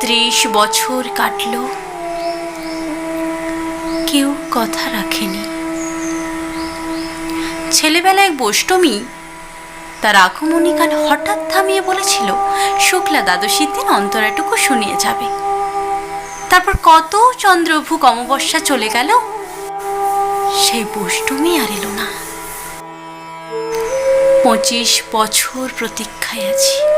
তেত্রিশ বছর কাটল। কেউ কথা রাখেনি। ছেলেবেলায় এক বষ্টমী তার আগমনী গান হঠাৎ থামিয়ে বলেছিল, শুক্লা দ্বাদশীর দিন অন্তরাটুকু শুনিয়ে যাবে। তারপর কত চন্দ্রভূক অমাবস্যা চলে গেল, সেই বষ্টমী আর এলো না। পঁচিশ বছর প্রতীক্ষায় আছি।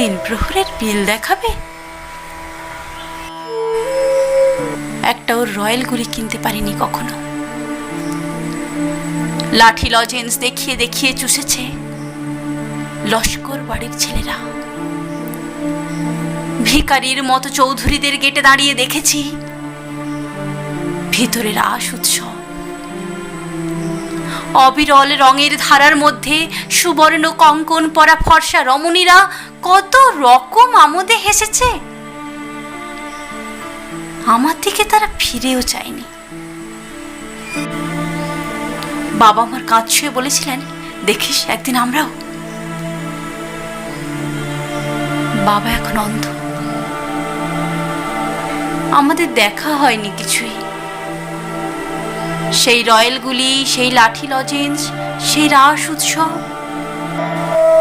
তিন প্রহরের বিল দেখাবে? একটা ওর রয়্যাল গুলি কিনতে পারিনি কখনো। লাঠি লজেন্স দেখিয়ে দেখিয়ে চুষেছে লস্কর বাড়ির ছেলেরা। ভিকারির মতো চৌধুরীদের গেটে দাঁড়িয়ে দেখেছি। ভিতরের আশ উৎসব। অবিরল রঙের ধারার মধ্যে সুবর্ণ কঙ্কন পরা ফর্সা রমণীরা কত রকম আমোদে হেসেছে। আমার দিকে তারা ফিরেও চায়নি। বাবা আমার কাঁধ ছুঁয়ে বলেছিলেন, দেখিস একদিন আমরাও। বাবা এখন অন্ধ। আমাদের দেখা হয়নি কিছুই। সেই রয়েলগুলি সেই লাঠি লজেন্স, সেই রাস উৎসব।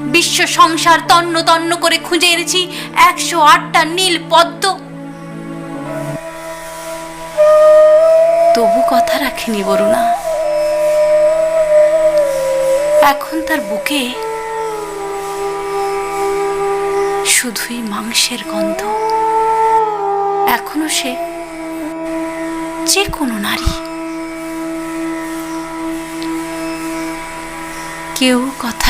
বিশ্ব সংসার তন্ন তন্ন করে খুঁজে এনেছি একশো আটটা নীল পদ্ম। তবু কথা রাখেনি বরুণা। এখন তার বুকে শুধুই মাংসের গন্ধ। এখনও সে যে কোনো নারী। কেউ কথা